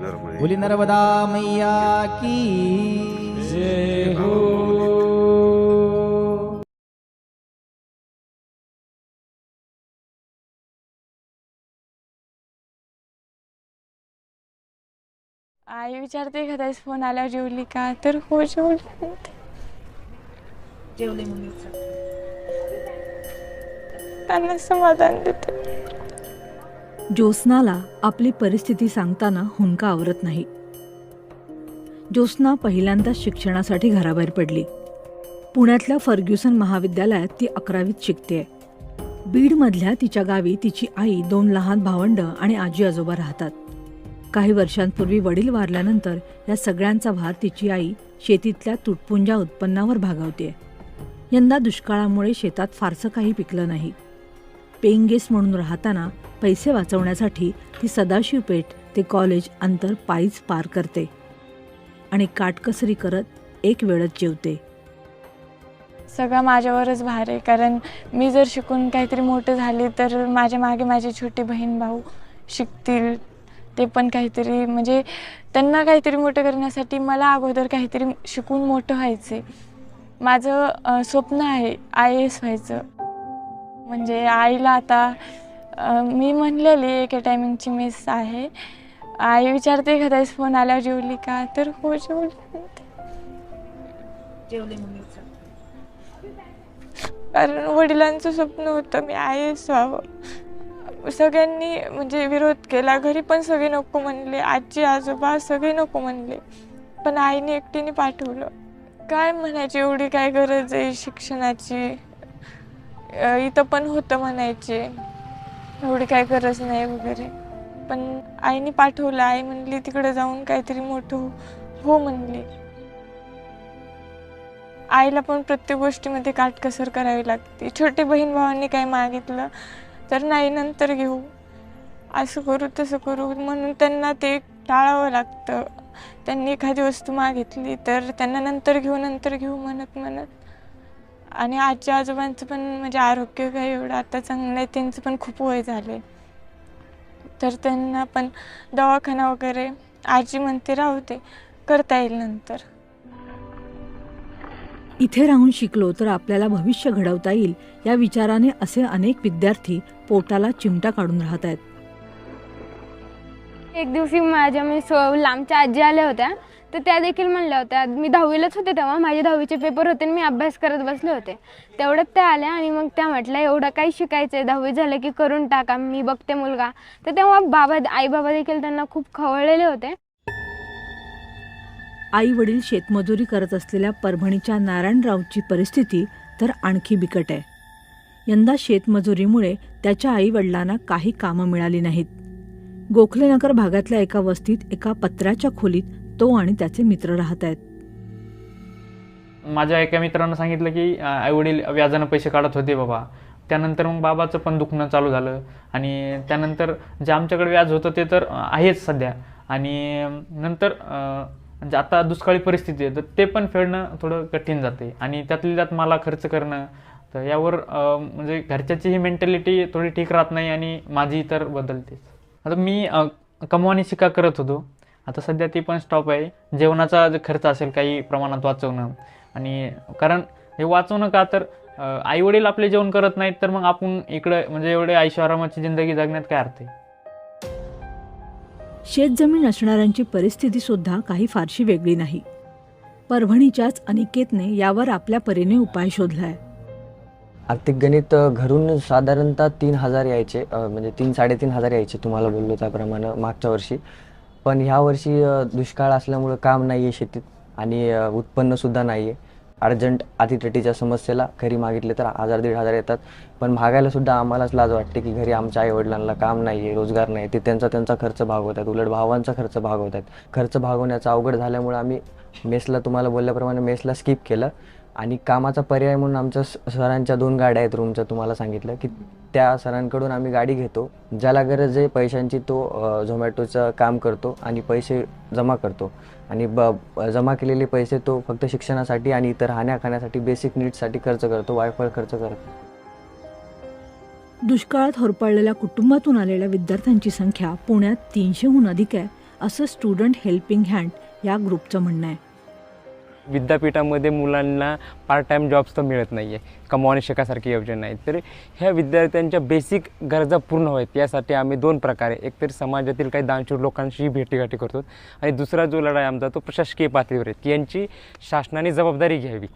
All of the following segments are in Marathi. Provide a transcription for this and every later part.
नर्मदे बोली नर्मदा मैया की जय हो। आई विचारते एखाद्यास फोन आल्यावर जेवली का? तर हो जेवली. म्हणते. त्यांना समाधान देते. ज्योत्स्नाला आपली परिस्थिती सांगताना हुंका आवरत नाही. ज्योत्स्ना पहिल्यांदाच शिक्षणासाठी घराबाहेर पडली. पुण्यातल्या फर्ग्युसन महाविद्यालयात ती अकरावीत शिकते बीडमधल्या तिच्या गावी तिची आई दोन लहान भावंड आणि आजी आजोबा राहतात. काही वर्षांपूर्वी वडील वारल्यानंतर या सगळ्यांचा भार तिची आई शेतीतल्या तुटपुंजा उत्पन्नावर भागवते यंदा दुष्काळामुळे शेतात फारसं काही पिकलं नाही. पेईंग गेस्ट म्हणून राहताना पैसे वाचवण्यासाठी ती सदाशिव पेठ ते कॉलेज अंतर पायीच पार करते आणि काटकसरी करत एक वेळच जेवते. सगळं माझ्यावरच भार आहे कारण मी जर शिकून काहीतरी मोठं झाली तर माझ्या मागे माझी छोटी बहीण भाऊ शिकतील. ते पण काहीतरी म्हणजे त्यांना काहीतरी मोठं करण्यासाठी मला अगोदर काहीतरी शिकून मोठं व्हायचं. आहे माझं स्वप्न आहे आय एस व्हायचं. म्हणजे आईला आता मी म्हणलेली एका टायमिंगची मिस आहे. आई विचारते एखाद्यास फोन आल्यावर जेवली का? तर हो जेवली. म्हणते. कारण वडिलांचं स्वप्न होतं मी आय एस व्हावं सगळ्यांनी म्हणजे विरोध केला. घरी पण सगळे नको म्हणले. आजी आजोबा सगळे नको म्हणले. पण आईने एकटीने पाठवलं. काय म्हणायची? एवढी काय गरज आहे शिक्षणाची? इथं पण होतं म्हणायचे. एवढी काय गरज नाही वगैरे. पण आईने पाठवलं आई म्हणली तिकडे जाऊन काहीतरी मोठं हो म्हणली. आईला पण प्रत्येक गोष्टीमध्ये काटकसर करावी लागते. छोटे बहीण भावांनी काय मागितलं तर नाही नंतर घेऊ. असं करू तसं करू. म्हणून त्यांना ते टाळावं लागतं. त्यांनी एखादी वस्तू मागितली तर त्यांना नंतर घेऊ नंतर घेऊ म्हणत म्हणत. आणि आजी आजोबांचं पण म्हणजे आरोग्य काय एवढं आता चांगलं आहे त्यांचं पण खूप वय झाले तर त्यांना पण दवाखाना वगैरे आजी म्हणते राहू दे करता येईल नंतर. इथे राहून शिकलो तर आपल्याला भविष्य घडवता येईल या विचाराने असे अनेक विद्यार्थी पोटाला चिमटा काढून राहत आहेत. एक दिवशी माझ्या मी सो लांबच्या आजी आल्या होत्या. तर त्या देखील म्हणल्या होत्या. मी दहावीलाच होते तेव्हा. माझे दहावीचे पेपर होते आणि मी अभ्यास करत बसले होते. तेवढ्यात त्या आल्या आणि मग त्या म्हटल्या एवढं काही शिकायचं आहे दहावी झालं की करून टाका. मी बघते मुलगा. तर तेव्हा बाबा आई बाबा देखील त्यांना खूप खवळलेले होते. आई वडील शेतमजुरी करत असलेल्या परभणीच्या नारायणरावची परिस्थिती तर आणखी बिकट आहे. यंदा शेतमजुरीमुळे त्याच्या आई वडिलांना काही कामं मिळाली नाहीत. गोखलेनगर भागातल्या एका वस्तीत एका पत्र्याच्या खोलीत तो आणि त्याचे मित्र राहत आहेत. माझ्या एका मित्रानं सांगितलं की आई वडील व्याजानं पैसे काढत होते बाबा. त्यानंतर मग बाबाचं पण दुखणं चालू झालं. आणि त्यानंतर जे आमच्याकडे व्याज होतं ते तर आहेच सध्या. आणि नंतर आता दुष्काळी परिस्थिती आहे तर ते पण फेडणं थोडं कठीण जाते. आणि त्यातल्या त्यात मला खर्च करणं तर यावर म्हणजे घरच्याची ही मेंटॅलिटी थोडी ठीक राहत नाही आणि माझी तर बदलतेच. आता मी कमवानी शिका करत होतो. आता सध्या ती पण स्टॉप आहे. जेवणाचा जो खर्च असेल काही प्रमाणात वाचवणं. आणि कारण हे वाचवणं का तर आई वडील आपले जेवण करत नाहीत तर मग आपण इकडं म्हणजे एवढे ऐशोआरामाची जिंदगी जगण्यात काय अर्थ आहे? शेतजमीन असणाऱ्यांची परिस्थिती सुद्धा काही फारशी वेगळी नाही. परभणीच्याच अनिकेतने यावर आपल्या परीने उपाय शोधलाय. आर्थिक गणित घरून साधारणतः तीन हजार यायचे म्हणजे तीन साडेतीन हजार यायचे तुम्हाला बोललो त्याप्रमाणे मागच्या वर्षी. पण ह्या वर्षी दुष्काळ असल्यामुळं काम नाही आहे शेतीत आणि उत्पन्नसुद्धा नाही आहे अर्जंट अतितटीच्या समस्येला घरी मागितले तर हजार दीड हजार येतात. पण मागायला सुद्धा आम्हालाच लाज वाटते की घरी आमच्या आईवडिलांना काम नाही आहे रोजगार नाही ते त्यांचा त्यांचा खर्च भागवतात उलट भावांचा खर्च भागवतात खर्च भागवण्याचा अवघड झाल्यामुळे आम्ही मेसला तुम्हाला बोलल्याप्रमाणे मेसला स्किप केलं. आणि कामाचा पर्याय म्हणून आमच्या स- सरांच्या दोन गाड्या आहेत रूमच्या तुम्हाला सांगितलं की त्या सरांकडून आम्ही गाडी घेतो ज्याला गरज आहे पैशांची तो झोमॅटोचं काम करतो आणि पैसे जमा करतो. आणि ब जमा केलेले पैसे तो फक्त शिक्षणासाठी आणि इतर राहण्या खाण्यासाठी बेसिक नीड्ससाठी खर्च करतो वायफळ खर्च करतो. दुष्काळात होरपळलेल्या कुटुंबातून आलेल्या विद्यार्थ्यांची संख्या पुण्यात तीनशेहून अधिक आहे असं स्टुडंट हेल्पिंग हँड या ग्रुपचं म्हणणं आहे. विद्यापीठामध्ये मुलांना पार्ट टाईम जॉब्स तर मिळत नाही आहे कमावणे शिकासारखी योजना आहेत तर ह्या विद्यार्थ्यांच्या बेसिक गरजा पूर्ण व्हावेत यासाठी आम्ही दोन प्रकारे. एकतर समाजातील काही दानशूर लोकांशी भेटीगाठी करतो. आणि दुसरा जो लढा आहे आमचा तो प्रशासकीय पातळीवर आहे. की यांची शासनाने जबाबदारी घ्यावी.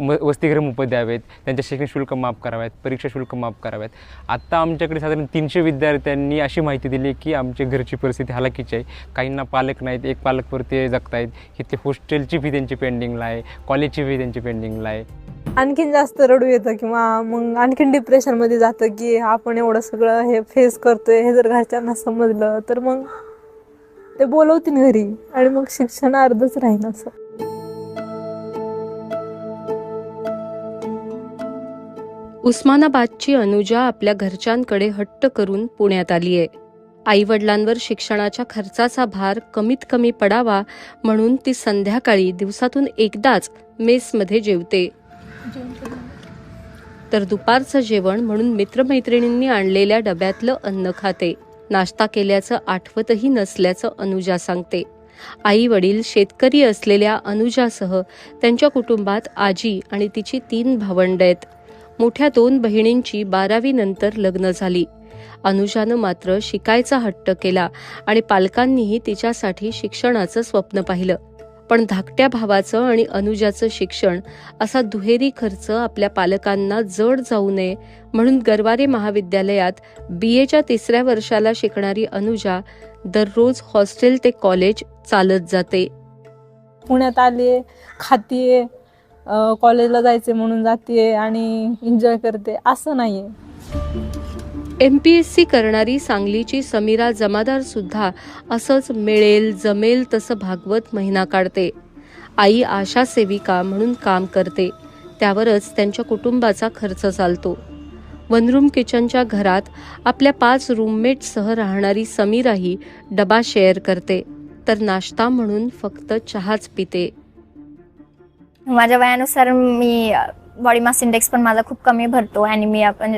म वसतिगृह मोफत द्यावेत. त्यांच्या शैक्षणिक शुल्क माफ कराव्यात परीक्षा शुल्क माफ कराव्यात आत्ता आमच्याकडे साधारण तीनशे विद्यार्थ्यांनी अशी माहिती दिली की आमच्या घरची परिस्थिती हालाकीची आहे. काहींना पालक नाहीत. एक पालकवरती जगतायत. इथले हॉस्टेलची फी त्यांची पेंडिंगला आहे. कॉलेजची फी त्यांची पेंडिंगला आहे. आणखीन जास्त रडू येतं किंवा मग आणखीन डिप्रेशनमध्ये जातं की आपण एवढं सगळं हे फेस करतोय हे जर घरच्यांना समजलं तर मग ते बोलवतील घरी आणि मग शिक्षण अर्धच राहील असं. उस्मानाबादची अनुजा आपल्या घरच्यांकडे हट्ट करून पुण्यात आली आहे. आईवडिलांवर शिक्षणाच्या खर्चाचा भार कमीत कमी पडावा म्हणून ती संध्याकाळी दिवसातून एकदाच मेसमध्ये जेवते. तर दुपारचं जेवण म्हणून मित्रमैत्रिणींनी आणलेल्या डब्यातलं अन्न खाते. नाश्ता केल्याचं आठवतही नसल्याचं अनुजा सांगते. आई वडील शेतकरी असलेल्या अनुजासह त्यांच्या कुटुंबात आजी आणि तिची तीन भावंड आहेत. मोठ्या दोन बहिणींची बारावी नंतर लग्न झाली. अनुजानं मात्र शिकायचा हट्ट केला आणि पालकांनीही तिच्यासाठी शिक्षणाचं स्वप्न पाहिलं. पण धाकट्या भावाचं आणि अनुजाचं शिक्षण असा दुहेरी खर्च आपल्या पालकांना जड जाऊ नये म्हणून गरवारे महाविद्यालयात बी एच्या तिसऱ्या वर्षाला शिकणारी अनुजा दररोज हॉस्टेल ते कॉलेज चालत जाते. पुण्यात आले खाते कॉलेजला जायचे म्हणून जाते आणि एन्जॉय करते. असं नाहीये. एम पी एस सी करणारी सांगलीची समीरा जमादार सुद्धा असंच मिळेल जमेल तसं भागवत महिना काढते. आई आशा सेविका म्हणून काम करते. त्यावरच त्यांच्या कुटुंबाचा खर्च चालतो. वनरूम किचनच्या घरात आपल्या पाच रूममेटसह राहणारी समीराही डबा शेअर करते. तर नाश्ता म्हणून फक्त चहाच पिते. माझ्या वयानुसार मी बॉडी मास इंडेक्स पण माझा खूप कमी भरतो आणि मी आपण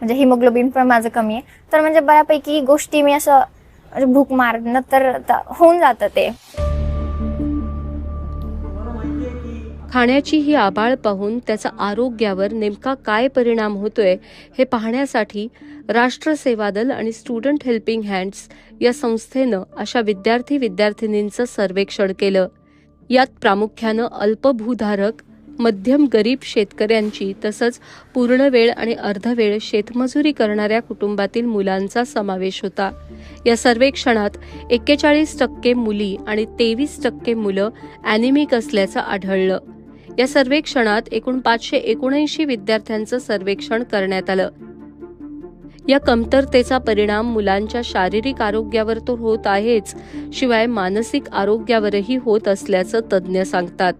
म्हणजे हिमोग्लोबिन पण माझं कमी आहे. तर म्हणजे बऱ्यापैकी गोष्टी मी असं म्हणजे भूक मारणं तर होऊन जातं ते. खाण्याची ही आबाळ पाहून त्याचा आरोग्यावर नेमका काय परिणाम होतोय हे पाहण्यासाठी राष्ट्र सेवा दल आणि स्टुडंट हेल्पिंग हँड्स या संस्थेनं अशा विद्यार्थी विद्यार्थिनींचं सर्वेक्षण केलं. यात प्रामुख्यानं अल्पभूधारक मध्यम गरीब शेतकऱ्यांची तसंच पूर्णवेळ आणि अर्धवेळ शेतमजुरी करणाऱ्या कुटुंबातील मुलांचा समावेश होता. या सर्वेक्षणात एक्केचाळीस टक्के मुली आणि तेवीस टक्के मुलं ॲनिमिक असल्याचं आढळलं. या सर्वेक्षणात एकूण पाचशे एकोणऐंशी विद्यार्थ्यांचं सर्वेक्षण करण्यात आलं. या कमतरतेचा परिणाम मुलांच्या शारीरिक आरोग्यावर तर होत आहेच शिवाय मानसिक आरोग्यावरही होत असल्याचं तज्ज्ञ सांगतात.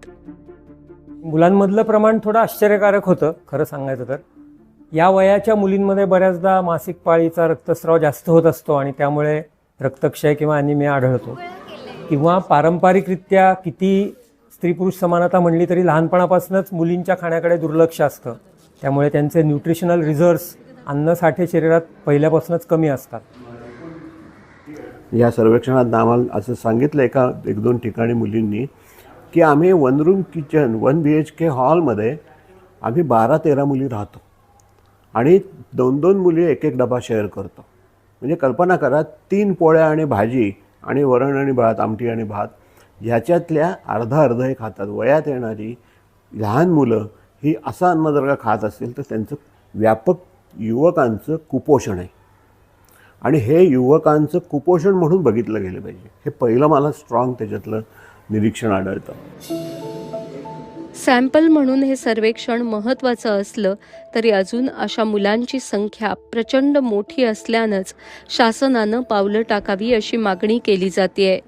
मुलांमधलं प्रमाण थोडं आश्चर्यकारक होतं खरं सांगायचं तर. या वयाच्या मुलींमध्ये बऱ्याचदा मासिक पाळीचा रक्तस्राव जास्त होत असतो आणि त्यामुळे रक्तक्षय किंवा अनिमिया आढळतो. किंवा पारंपरिकरित्या किती स्त्री पुरुष समानता म्हणली तरी लहानपणापासूनच मुलींच्या खाण्याकडे दुर्लक्ष असतं. त्यामुळे त्यांचे न्यूट्रिशनल रिझर्व्स अन्नसाठे शरीरात पहिल्यापासूनच कमी असतात. या सर्वेक्षणात आम्हाला असं सांगितलं एका एक दोन ठिकाणी मुलींनी की आम्ही one room kitchen one B H K हॉलमध्ये आम्ही बारा तेरा मुली राहतो. आणि दोन दोन मुली एक एक डबा शेअर करतो. म्हणजे कल्पना करा तीन पोळ्या आणि भाजी आणि वरण आणि भात आमटी आणि भात ह्याच्यातल्या अर्धा अर्ध हे खातात. वयात येणारी लहान मुलं ही असं अन्न जर का खात असतील तर त्यांचं व्यापक युवकांचं कुपोषण आहे. आणि हे युवकांचं कुपोषण म्हणून बघितलं गेलं पाहिजे. हे पहिलं मला स्ट्रॉंग त्याच्यातलं निरीक्षण आढळतं. सॅम्पल म्हणून हे सर्वेक्षण महत्वाचं असलं तरी अजून अशा मुलांची संख्या प्रचंड मोठी असल्यानंच शासनानं पावलं टाकावी अशी मागणी केली जाते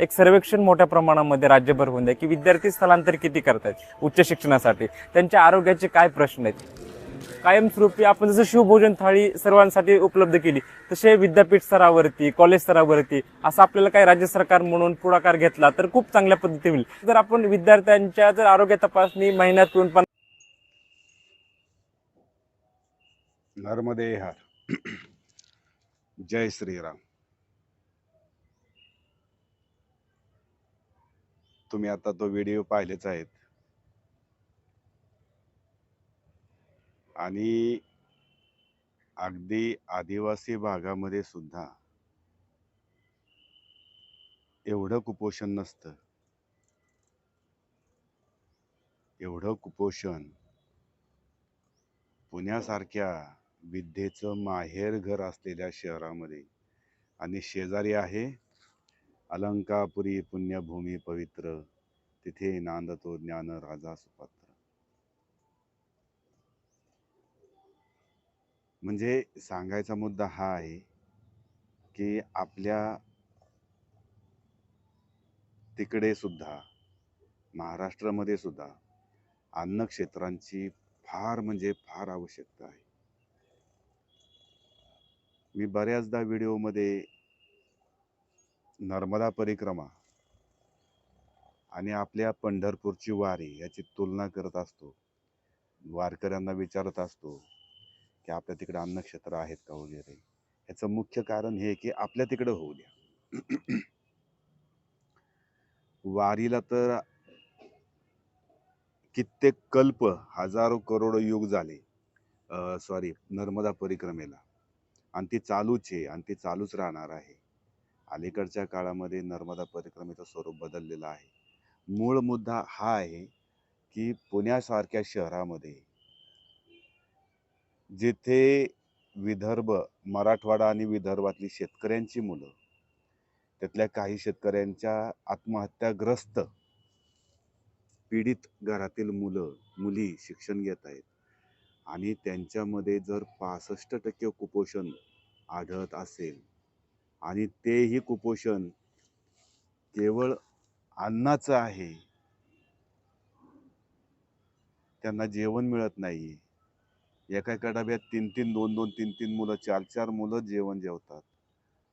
एक सर्वेक्षण मोठ्या प्रमाणामध्ये राज्यभर होऊन द्या की विद्यार्थी स्थलांतर किती करतायत उच्च शिक्षणासाठी? त्यांच्या आरोग्याचे काय प्रश्न आहेत? कायमस्वरूपी आपण जसं शिवभोजन थाळी सर्वांसाठी उपलब्ध केली तसे विद्यापीठ स्तरावरती कॉलेज स्तरावरती असं आपल्याला काही राज्य सरकार म्हणून पुढाकार घेतला तर खूप चांगल्या पद्धती होईल. जर आपण विद्यार्थ्यांच्या जर आरोग्य तपासणी महिन्यातून पण नर्मदे हर। जय श्रीराम। तुम्ही आता तो व्हिडिओ पाहिलेच आहेत. आणि अगदी आदिवासी भागामध्ये सुद्धा एवढं कुपोषण नसतं. एवढं कुपोषण पुण्यासारख्या विद्येचं माहेर घर असलेल्या शहरामध्ये आणि शेजारी आहे अलंकापुरी पुण्यभूमी पवित्र तिथे नांदतो ज्ञान राजा सुपात्र. म्हणजे सांगायचा मुद्दा हा आहे की आपल्या तिकडे सुद्धा महाराष्ट्रामध्ये सुद्धा अन्न क्षेत्रांची फार म्हणजे फार आवश्यकता आहे. मी बऱ्याचदा व्हिडिओमध्ये नर्मदा परिक्रमा आणि आपल्या पंढरपूरची वारी याची तुलना करत असतो. वारकऱ्यांना विचारत असतो. की आपल्या तिकडे अन्नक्षेत्र आहेत का वगैरे? ह्याचं मुख्य कारण हे की आपल्या तिकडं होऊ द्या. वारीला तर कित्येक कल्प हजारो करोड युग झाले. सॉरी नर्मदा परिक्रमेला. आणि ती चालूच आहे आणि ती चालूच राहणार आहे. अलीकडच्या काळामध्ये नर्मदा परिक्रमेचं स्वरूप बदललेलं आहे. मूळ मुद्दा हा आहे की पुण्यासारख्या शहरामध्ये जिथे विदर्भ मराठवाडा आणि विदर्भातली शेतकऱ्यांची मुलं त्यातल्या काही शेतकऱ्यांच्या आत्महत्याग्रस्त पीडित घरातील मुलं मुली शिक्षण घेत आहेत. आणि त्यांच्यामध्ये जर पासष्ट टक्के कुपोषण आढळत असेल आणि तेही कुपोषण केवळ अन्नाचं आहे त्यांना जेवण मिळत नाही एका एका डब्यात तीन तीन दोन दोन तीन तीन मुलं चार चार मुलं जेवण जेवतात.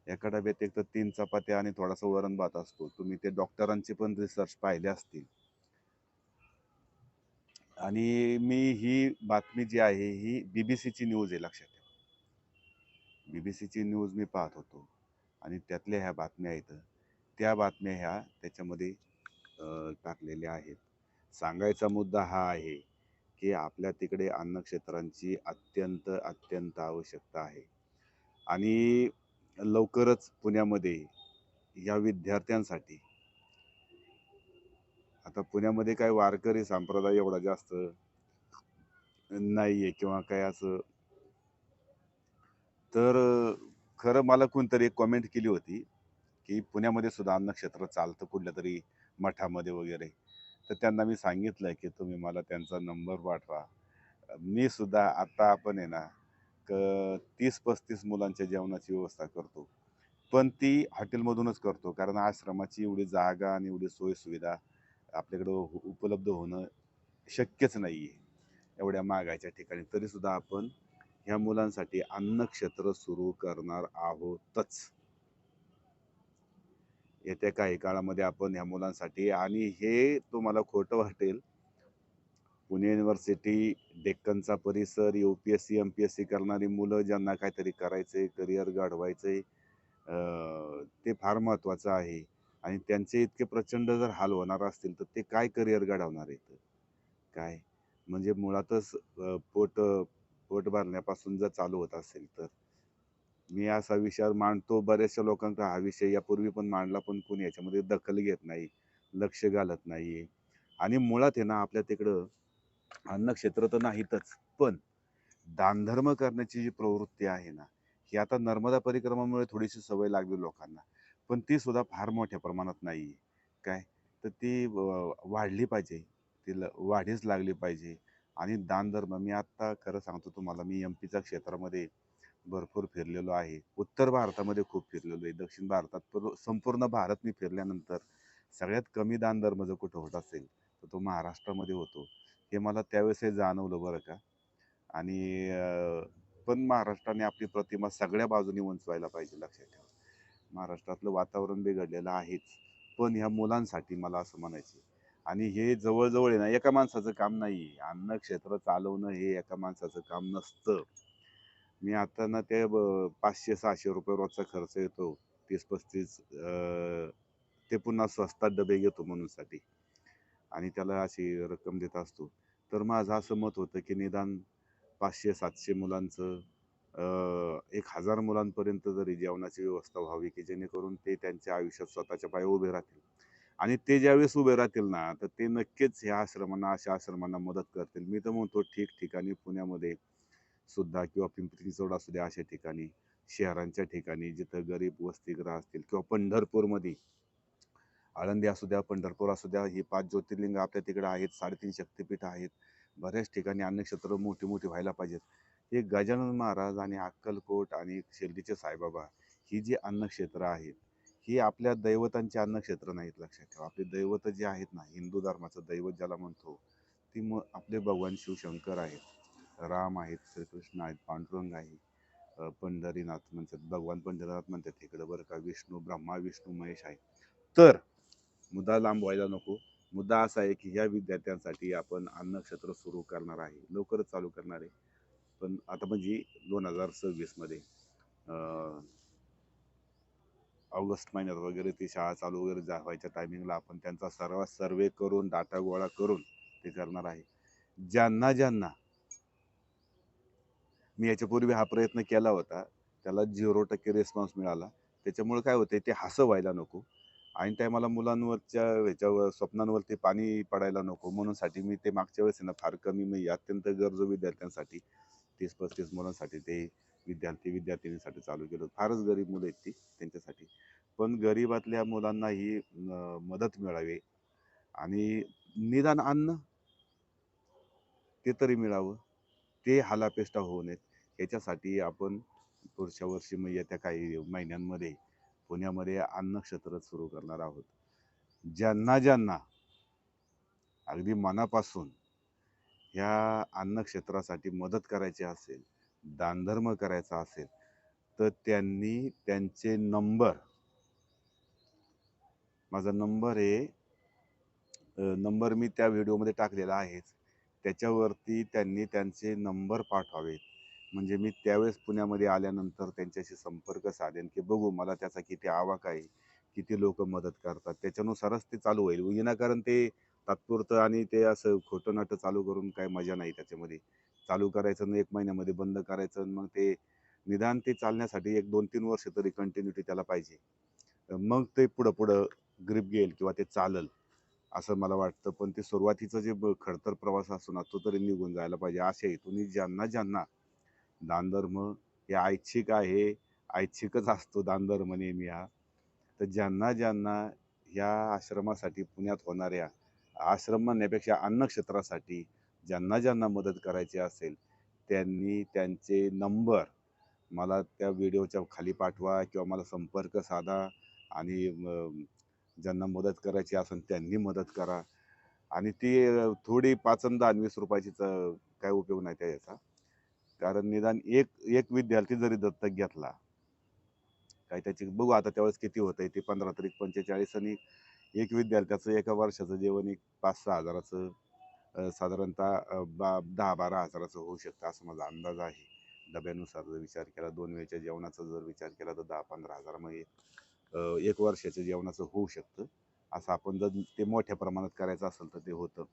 एका डब्यात एक तर तीन चपात्या आणि थोडासा वरण भात असतो. तुम्ही ते डॉक्टरांचे पण रिसर्च पाहिले असतील. आणि मी ही बातमी जी आहे ही बी बी सीची न्यूज आहे लक्षात ठेवा. बी बी सीची न्यूज मी पाहत होतो. आणि त्यातल्या ह्या बातम्या आहेत. त्या बातम्या ह्या त्याच्यामध्ये टाकलेल्या आहेत. सांगायचा मुद्दा हा आहे की आपल्या तिकडे अन्नक्षेत्रांची अत्यंत अत्यंत आवश्यकता आहे. आणि लवकरच पुण्यामध्ये या विद्यार्थ्यांसाठी आता पुण्यामध्ये काय वारकरी संप्रदाय एवढा जास्त नाही आहे किंवा काय असं. तर खरं मला कोणतरी एक कॉमेंट केली होती की पुण्यामध्ये सुद्धा अन्नक्षेत्र चालतं कुठल्या तरी मठामध्ये वगैरे. तर त्यांना मी सांगितलं की तुम्ही मला त्यांचा नंबर पाठवा. मी सुद्धा आता आपण आहे ना क तीस पस्तीस मुलांच्या जेवणाची व्यवस्था करतो. पण ती हॉटेलमधूनच करतो कारण आश्रमाची एवढी जागा आणि एवढी सोयीसुविधा आपल्याकडं उ- उपलब्ध होणं शक्यच नाही आहे एवढ्या मागायच्या ठिकाणी. तरीसुद्धा आपण ह्या मुलांसाठी अन्नक्षेत्र सुरू करणार आहोतच. येत्या काही काळामध्ये आपण ह्या मुलांसाठी आणि हे तुम्हाला खोटं वाटेल. पुणे युनिव्हर्सिटी डेक्कनचा परिसर U P S C M P S C करणारी मुलं ज्यांना काहीतरी करायचे करिअर घडवायचं आहे ते फार महत्त्वाचं आहे. आणि त्यांचे इतके प्रचंड जर हाल होणार असतील तर ते काय करिअर घडवणार आहेत? काय? म्हणजे मुळातच पोट पोट भरण्यापासून जर चालू होत असेल तर? मी असा विचार मांडतो. बऱ्याचशा लोकांचा हा विषय यापूर्वी पण मांडला पण कोणी याच्यामध्ये दखल घेत नाही लक्ष घालत नाही आणि मुळात आहे ना आपल्या तिकडं अन्नक्षेत्र तर नाहीतच पण दानधर्म करण्याची जी प्रवृत्ती आहे ना ही आता नर्मदा परिक्रमामुळे थोडीशी सवय लागली लोकांना. पण ती सुद्धा फार मोठ्या प्रमाणात नाही आहे काय? तर ती वाढली पाहिजे. तिला वाढीच लागली पाहिजे. आणि दानधर्म मी आत्ता खरं सांगतो तुम्हाला मी एम पीच्या क्षेत्रामध्ये भरपूर फिरलेलो आहे. उत्तर भारतामध्ये खूप फिरलेलो आहे. दक्षिण भारतात पण संपूर्ण भारत मी फिरल्यानंतर सगळ्यात कमी दानधर्म जर कुठं होत असेल तर तो महाराष्ट्रामध्ये होतो. हे मला त्यावेळेस जाणवलं बरं का? आणि पण महाराष्ट्राने आपली प्रतिमा सगळ्या बाजूनी उंचवायला पाहिजे लक्षात ठेवा. महाराष्ट्रातलं वातावरण बिघडलेलं आहेच पण ह्या मुलांसाठी मला असं म्हणायचं आहे. आणि हे जवळजवळ आहे ना एका माणसाचं काम नाही आहे अन्न क्षेत्र चालवणं हे एका माणसाचं काम नसतं. मी आता ना ते ब- पाचशे सहाशे रुपये रोजचा खर्च येतो. तीस पस्तीस ते पुन्हा स्वस्तात डबे घेतो म्हणूनसाठी. आणि त्याला अशी रक्कम देत असतो. तर माझं असं मत होतं की निदान पाचशे सातशे मुलांचं एक हजार मुलांपर्यंत जरी जेवणाची व्यवस्था व्हावी की जेणेकरून ते त्यांच्या आयुष्यात स्वतःच्या पाय उभे राहतील. आणि ते ज्यावेळेस उभे राहतील ना तर ते नक्कीच ह्या आश्रमांना अशा आश्रमांना मदत करतील. मी तर म्हणतो ठिकठिकाणी पुण्यामध्ये सुद्धा किंवा पिंपरी चौड असू द्या अशा ठिकाणी शहरांच्या ठिकाणी जिथं गरीब वस्तीग्रह असतील किंवा पंढरपूरमध्ये. आळंदी असू द्या पंढरपूर असू द्या ही पाच ज्योतिर्लिंग आपल्या तिकडे आहेत साडेतीन शक्तिपीठ आहेत. बऱ्याच ठिकाणी अन्नक्षेत्र मोठी मोठी व्हायला पाहिजेत. हे गजानन महाराज आणि अक्कलकोट आणि शिर्डीचे साईबाबा ही जी अन्नक्षेत्र आहेत ही आपल्या दैवतांची अन्नक्षेत्र नाहीत लक्षात ठेवा. आपले दैवत जे आहेत ना हिंदू धर्माचं दैवत ज्याला म्हणतो ती मग आपले भगवान शिवशंकर आहेत. राम आहेत श्रीकृष्ण आहेत पांडुरंग आहे पंढरीनाथ म्हणतात भगवान पंढरीनाथ म्हणतात इकडं बरं का विष्णू ब्रह्मा विष्णू महेश आहे. तर मुद्दा लांब व्हायला नको. मुद्दा असा आहे की ह्या विद्यार्थ्यांसाठी आपण अन्नक्षेत्र सुरू करणार आहे. लवकरच चालू करणार आहे. पण आता म्हणजे दोन हजार सव्वीसमध्ये ऑगस्ट महिन्यात वगैरे ती शाळा चालू वगैरे जा व्हायच्या टायमिंगला आपण त्यांचा सर्व सर्वे करून डाटा गोळा करून ते करणार आहे. ज्यांना ज्यांना मी याच्यापूर्वी हा प्रयत्न केला होता. त्याला झिरो टक्के रिस्पॉन्स मिळाला. त्याच्यामुळे काय होते ते हसं व्हायला नको आणि टायमाला मुलांवरच्या ह्याच्यावर स्वप्नांवरती पाणी पडायला नको. म्हणूनसाठी मी ते मागच्या वेळेस ना फार कमी मी अत्यंत गरजू विद्यार्थ्यांसाठी तीस पस्तीस मुलांसाठी ते विद्यार्थी विद्यार्थिनीसाठी चालू केलं फारच गरीब मुलं आहेत ती त्यांच्यासाठी. पण गरिबातल्या मुलांना ही मदत मिळावी आणि निदान अन्न ते तरी मिळावं. ते हालापेष्टा होऊ नयेत. ह्याच्यासाठी आपण पुढच्या वर्षी मग येत्या काही महिन्यांमध्ये पुण्यामध्ये अन्नक्षेत्र सुरू करणार आहोत. ज्यांना ज्यांना अगदी मनापासून ह्या अन्नक्षेत्रासाठी मदत करायची असेल दानधर्म करायचा असेल तर त्यांनी त्यांचे नंबर माझा नंबर आहे नंबर मी त्या व्हिडिओमध्ये टाकलेला आहेच. त्याच्यावरती त्यांनी त्यांचे नंबर पाठवावेत. म्हणजे मी त्यावेळेस पुण्यामध्ये आल्यानंतर त्यांच्याशी संपर्क साधेन की बघू मला त्याचा किती आवाक आहे किती लोक मदत करतात त्याच्यानुसारच ते चालू होईल. विनाकारण ते तात्पुरतं आणि ते असं खोटं नाटं चालू करून काय मजा नाही त्याच्यामध्ये. चालू करायचं आणि एक महिन्यामध्ये बंद करायचं आणि मग ते निदान ते चालण्यासाठी एक दोन तीन वर्ष तरी कंटिन्युटी त्याला पाहिजे. मग ते पुढं पुढं ग्रीप घेईल किंवा ते चालल असं मला वाटतं. पण ते सुरुवातीचं जे ब- खडतर प्रवास असतो ना तो तरी निघून जायला पाहिजे. अशा हेतून ज्यांना ज्यांना दानधर्म हे ऐच्छिक आहे ऐच्छिकच असतो दानधर्म नेहमी हा. तर ज्यांना ज्यांना ह्या आश्रमासाठी पुण्यात होणाऱ्या आश्रम म्हणण्यापेक्षा अन्नक्षेत्रासाठी ज्यांना ज्यांना मदत करायची असेल त्यांनी त्यांचे नंबर मला त्या व्हिडिओच्या खाली पाठवा किंवा मला संपर्क साधा आणि ज्यांना मदत करायची असेल त्यांनी मदत करा. आणि ती थोडी पाचंदा आणि वीस रुपयाची काय उपयोग नाही त्या याचा कारण निदान एक एक विद्यार्थी जरी दत्तक घेतला काय त्याची बघू आता त्यावेळेस किती होतंय ते पंधरा तारीख पंचेचाळीस आणि एक विद्यार्थ्याचं एका वर्षाचं जेवण एक पाच सहा हजाराचं साधारणतः बा दहा बारा हजाराचं होऊ शकतं असं माझा अंदाज आहे. डब्यानुसार जर विचार केला दोन वेळच्या जेवणाचा जर विचार केला तर दहा पंधरा हजारामध्ये एक वर्षाच्या जेवणाचं होऊ शकतं. असं आपण जर ते मोठ्या प्रमाणात करायचं असेल तर ते होतं.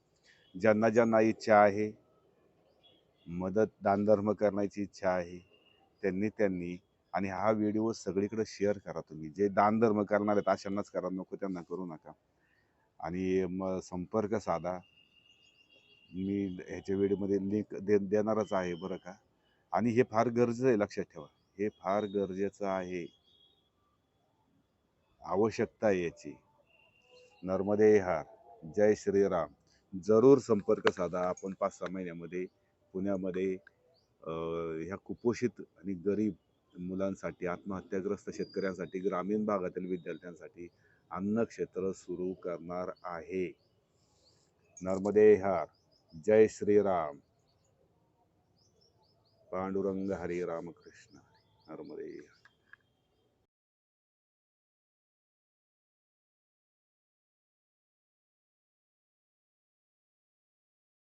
ज्यांना ज्यांना इच्छा आहे मदत दानधर्म करण्याची इच्छा आहे त्यांनी त्यांनी आणि हा व्हिडिओ सगळीकडे शेअर करा तुम्ही. जे दानधर्म करणार आहेत अशांनाच करा नको त्यांना करू नका. आणि मग संपर्क साधा. मी ह्याच्या व्हिडिओमध्ये लिंक दे देणारच आहे बरं का. आणि हे फार गरजेचं आहे लक्षात ठेवा. हे फार गरजेचं आहे. आवश्यकता आहे याची. नर्मदे हार. जय श्रीराम. जरूर संपर्क साधा. आपण पाच सहा महिन्यामध्ये पुण्यामध्ये ह्या कुपोषित आणि गरीब मुलांसाठी आत्महत्याग्रस्त शेतकऱ्यांसाठी ग्रामीण भागातील विद्यार्थ्यांसाठी अन्नक्षेत्र सुरू करणार आहे. नर्मदे हार जय श्रीराम. पांडुरंग हरे रामकृष्ण नर्मदे हार.